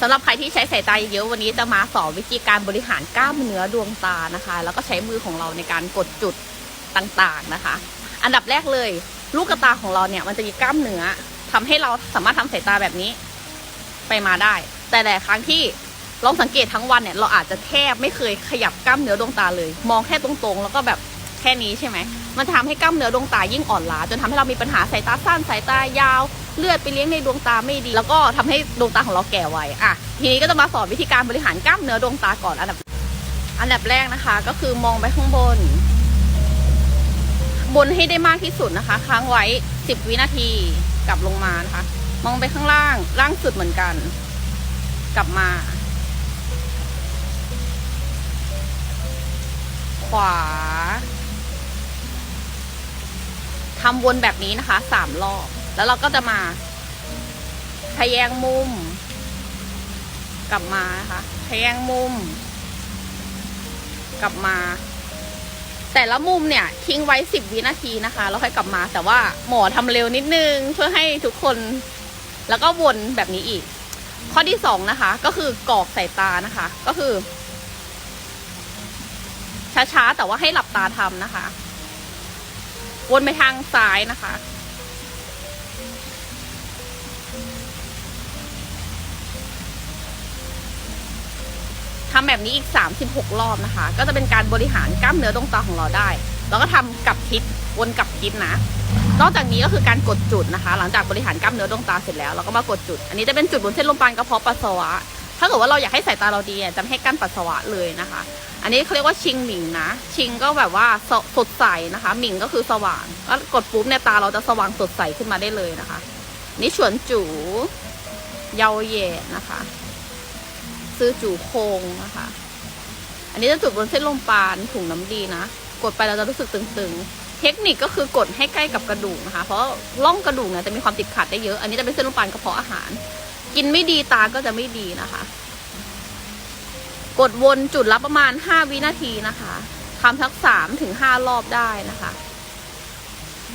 สำหรับใครที่ใช้สายตาเยอะวันนี้จะมาสอนวิธีการบริหารกล้ามเนื้อดวงตานะคะ แล้วก็ใช้มือของเราในการกดจุดต่างๆนะคะ อันดับแรกเลย ลูกกระตาของเราเนี่ยมันจะมีกล้ามเนื้อทำให้เราสามารถทำสายตาแบบนี้ไปมาได้ แต่หลายครั้งที่ลองสังเกตทั้งวันเนี่ยเราอาจจะแทบไม่เคยขยับกล้ามเนื้อดวงตาเลย มองแค่ตรงๆ แล้วก็แบบ ค่นี้ใช่ไหมมันจะทำให้กล้ามเนื้อดวงตายิ่งอ่อนล้าจนทำให้เรามีปัญหาสายตาสั้นสายตายาว เลือดไปเลี้ยงในดวงตาไม่ดี แล้วก็ทำให้ดวงตาของเราแก่ไวอะทีนี้ก็จะมาสอนวิธีการบริหารกล้ามเนื้อดวงตาก่อนอันดับ อันดับแรกนะคะ ก็คือมองไปข้างบน บนให้ได้มากที่สุดนะคะ ค้างไว้ 10 วินาทีกลับลงมานะคะ มองไปข้างล่างล่างสุดเหมือนกัน กลับมาขวา ทำวนแบบนี้นะคะสามรอบ แล้วเราก็จะมาทะแยงมุม กลับมานะคะทะแยงมุม กลับมา แต่ละมุมเนี่ย ทิ้งไว้สิบวินาทีนะคะ แล้วค่อยกลับมา แต่ว่าหมอทำเร็วนิดนึงเพื่อให้ทุกคน แล้วก็วนแบบนี้อีก ข้อที่สองนะคะ ก็คือกรอกสายตานะคะ ก็คือช้าๆแต่ว่าให้หลับตาทำนะคะ วนไปทางซ้ายนะคะ ทำแบบนี้อีก 36 รอบนะคะ ก็จะเป็นการบริหารกล้ามเนื้อดวงตาของเราได้ แล้วก็ทำกลับทิศวนกลับทิศนะ นอกจากนี้ก็คือการกดจุดนะคะ หลังจากบริหารกล้ามเนื้อดวงตาเสร็จแล้วเราก็มากดจุด อันนี้จะเป็นจุดบนเส้นลมปานกระเพาะปัสสาวะ ถ้าเกิดว่าเราอยากให้สายตาเราดีอะจะไม่ให้กั้นปัสสาวะเลยนะคะ อันนี้เขาเรียกว่าชิงหมิงนะ ชิงก็แบบว่าสสดใสนะคะ หมิงก็คือสว่างก็กดปุ๊บเนี่ยตาเราจะสว่างสดใสขึ้นมาได้เลยนะคะ นี่ฉวนจูเยาเย่นะคะ ซื้อจูโคงนะคะ อันนี้จะจุดบนเส้นลมปานถุงน้ำดีนะ กดไปเราจะรู้สึกตึงๆ เทคนิคก็คือกดให้ใกล้กับกระดูกนะคะ เพราะร่องกระดูกเนี่ยจะมีความติดขัดได้เยอะ อันนี้จะเป็นเส้นลมปานกระเพาะอาหาร กินไม่ดีตาก็จะไม่ดีนะคะ กดวนจุดละประมาณ 5 วินาทีนะคะทำสักสามถึงห้ารอบได้นะคะ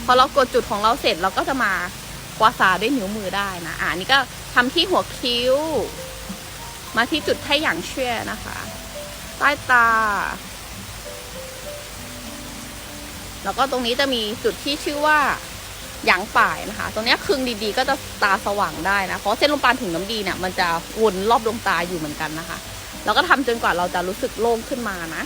พอเรากดจุดของเราเสร็จเราก็จะมากวาดสาด้วยนิ้วมือได้นะอ่านี่ก็ทำที่หัวคิ้ว มาที่จุดไท่หยางเชื่อนะคะ ใต้ตาแล้วก็ตรงนี้จะมีจุดที่ชื่อว่า หยางป่ายนะคะ ตรงนี้คึงดีๆ ก็จะตาสว่างได้นะ เพราะเส้นลมปานถึงน้ำดีเนี่ยมันจะวนรอบดวงตาอยู่เหมือนกันนะคะ แล้วก็ทำจนกว่าเราจะรู้สึกโล่งขึ้นมานะ